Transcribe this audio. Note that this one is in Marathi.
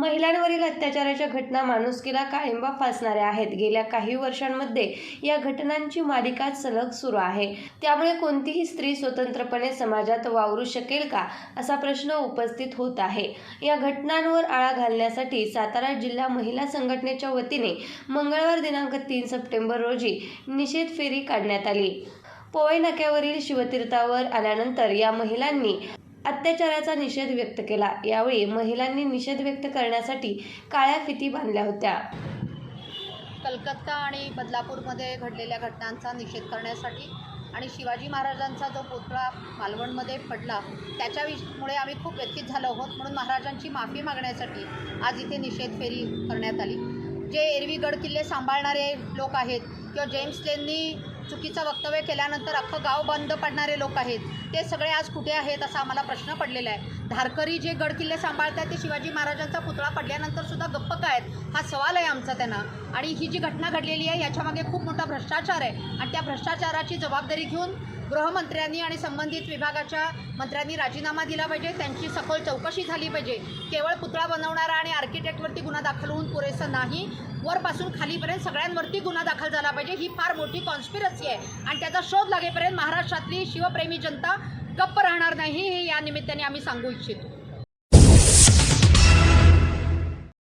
महिलांवरील अत्याचाराच्या घटना माणुसकीला काळिंबा फासणाऱ्या आहेत. गेल्या काही वर्षांमध्ये या घटनांची मालिका सलग सुरू आहे. त्यामुळे कोणतीही स्त्री स्वतंत्रपणे समाजात वावरू शकेल का असा प्रश्न उपस्थित होत आहे. या घटनांवर आळा घालण्यासाठी सातारा जिल्हा महिला संघटनेच्या वतीने मंगळवार दिनांक तीन सप्टेंबर रोजी निषेध फेरी काढण्यात आली. पोवई नाक्यावरील शिवतीर्थावर आल्यानंतर या महिलांनी अत्याचाराचा निषेध व्यक्त केला. यावेळी महिलांनी निषेध व्यक्त करण्यासाठी काळ्या फिती बांधल्या होत्या. कलकत्ता आणि बदलापूरमध्ये घडलेल्या घटनांचा निषेध करण्यासाठी आणि शिवाजी महाराजांचा जो पुतळा मालवणमध्ये पडला त्याच्यामुळे आम्ही खूप व्यथित झालो आहोत. म्हणून महाराजांची माफी मागण्यासाठी आज इथे निषेध फेरी करण्यात आली. जे एरवी गडकिल्ले सांभाळणारे लोक आहेत किंवा जेम्स लेननी चुकीचं वक्तव्य केल्यानंतर अख्खं गाव बंद पडणारे लोक आहेत. ते सगळे आज कुठे आहेत असा आम्हाला प्रश्न पडलेला आहे. धारकरी जे गडकिल्ले सांभाळतात ते शिवाजी महाराजांचा पुतळा पडल्यानंतर सुद्धा गप्प काय आहेत. हा सवाल आहे आमचा त्यांना. आणि ही जी घटना घडलेली आहे याच्यामागे खूप मोठा भ्रष्टाचार आहे. आणि त्या भ्रष्टाचाराची जबाबदारी घेऊन गृहमंत्र्यांनी आणि संबंधित विभागाच्या मंत्र्यांनी राजीनामा दिला पाहिजे. त्यांची सखोल चौकशी झाली पाहिजे. केवळ पुतळा बनवणारा आणि आर्किटेक्टवरती गुन्हा दाखल होऊन पुरेसं नाही वरपासून खालीपर्यंत सगळ्यांवरती गुन्हा दाखल झाला पाहिजे ही फार मोठी कॉन्स्पिरसी आहे. आणि त्याचा शोध लागेपर्यंत महाराष्ट्रातली शिवप्रेमी जनता गप्प राहणार नाही हे या निमित्ताने आम्ही सांगू इच्छितो.